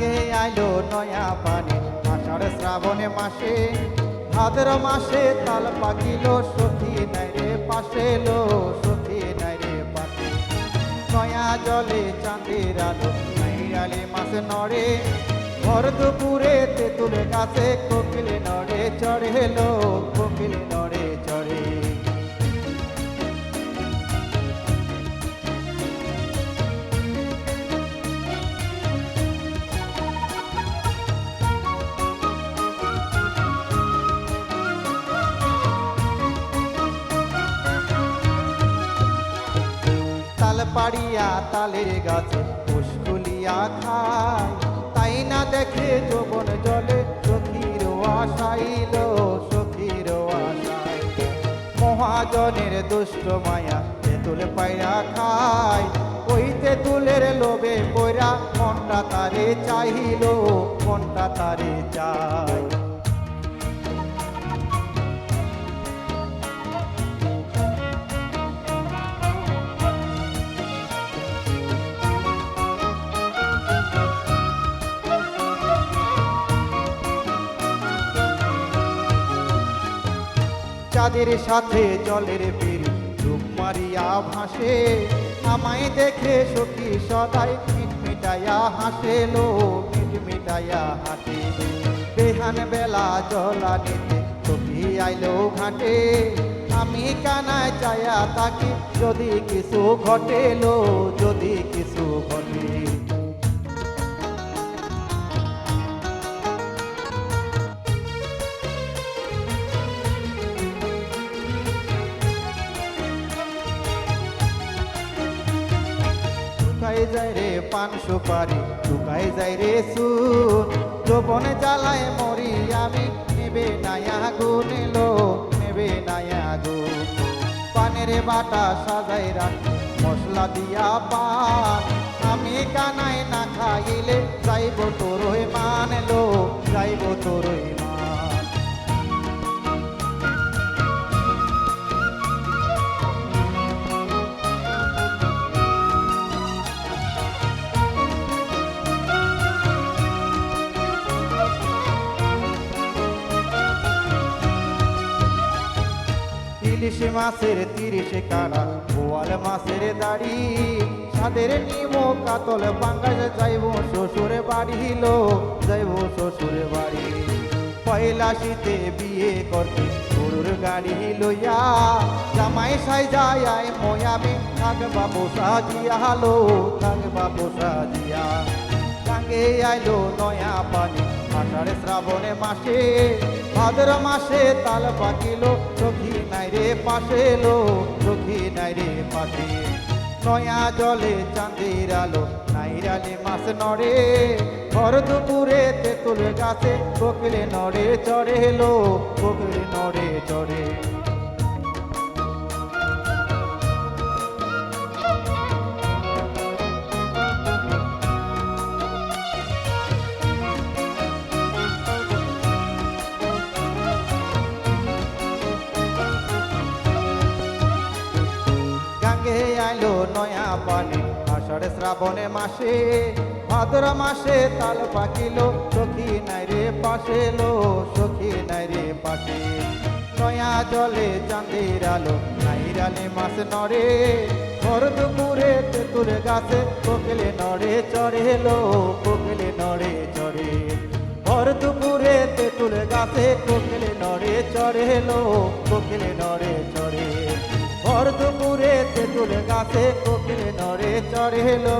নয়া পানি। আষাঢ় শ্রাবণে মাসে, ভাদ্র মাসে তাল পাকিল, সখী নাই রে পাশে লো সখী নাই রে পাশে। নয়া জলে চাঁদের আলো, নাইরালি মাছ নড়ে ভর দুপুরে তেঁতুল গাছে কোকিল নড়ে, চড়ে লো পাড়িয়া তালের গাছে পুষ্কুলিয়া খায়। তাই না দেখে যৌবন জলে সখীর আশাইল, সখীর আশাই মহাজনের দুষ্ট মায়া তেঁতুল পাইরা খায়। ওই তেঁতুলের লোভে পয়রা মনটা তারে চাইল মনটা তারে চাই চাঁদের সাথে জলের বীর ডুব মারিয়া ভাসে, আমায় দেখে সখী সদাই মিট মিটাইয়া হাসে লো মিট মিটাইয়া হাসে। বেহান বেলা জলা নিতে সখী আইলো ঘাটে, আমি কানায় চায়া তাকে যদি কিছু ঘটে লো যদি কিছু ঘটে শুকাই যায় রে পান সুপারি শুকাই যায় রে সুন। যৌবনে জ্বালায় মরি আমি, নেবে নায়া গুণ এলো নেবে নায়া গুণ পানের বাটা সাজাই রাখি, মশলা দিয়া পান। আমি কানাই না খাইলে যাইব তোরই মান এলো যাইব তোরই ইলিশ মাছের তিরিশে কানা বোয়াল মাছের দাড়ি। সাদের নিমো কাতল বাঙ্গাস যাইব শ্বশুরে বাড়ি লো যাইব শ্বশুরে বাড়ি। পয়লা শীতে বিয়ে করতে গরুর গাড়ি লইয়া, জামাই সাই যায় আয় ময়ামি থাকবা বসা জিয়া লো থাকবা বসা জিয়া সঙ্গে আইলো নয়া পানি, আষাঢ় শ্রাবণে মাসে, ভাদ্র মাসে তাল পাকিল রে পাশে লো সখী নাই রে পাশে। নয়া জলে চাঁদের আলো নাইরালে মাছ নড়ে। ঘর দুপুরে তেঁতুল গাছে কোকিলে নড়ে, চড়ে লো কোকিলে নড়ে, চড়ে। পানি আষাঢ় শ্রাবণে মাসে, ভাদ্র মাসে তাল পাকিল, সখী নাই রে পাশে লো, সখী নাই রে পাশে। নয়া জলে চাঁদের আলো নাইরালে মাছ নড়ে, ভর দুপুরে তেঁতুল গাছে, কোকিলে নড়ে চড়ে লো, কোকিলে নড়ে চড়ে। ভর দুপুরে তেঁতুল গাছে, কোকিলে নড়ে চড়ে লো, কোকিলে নড়ে চড়ে। ভর দুপুরে তেঁতুল গাছে কোকিল চড়ে লো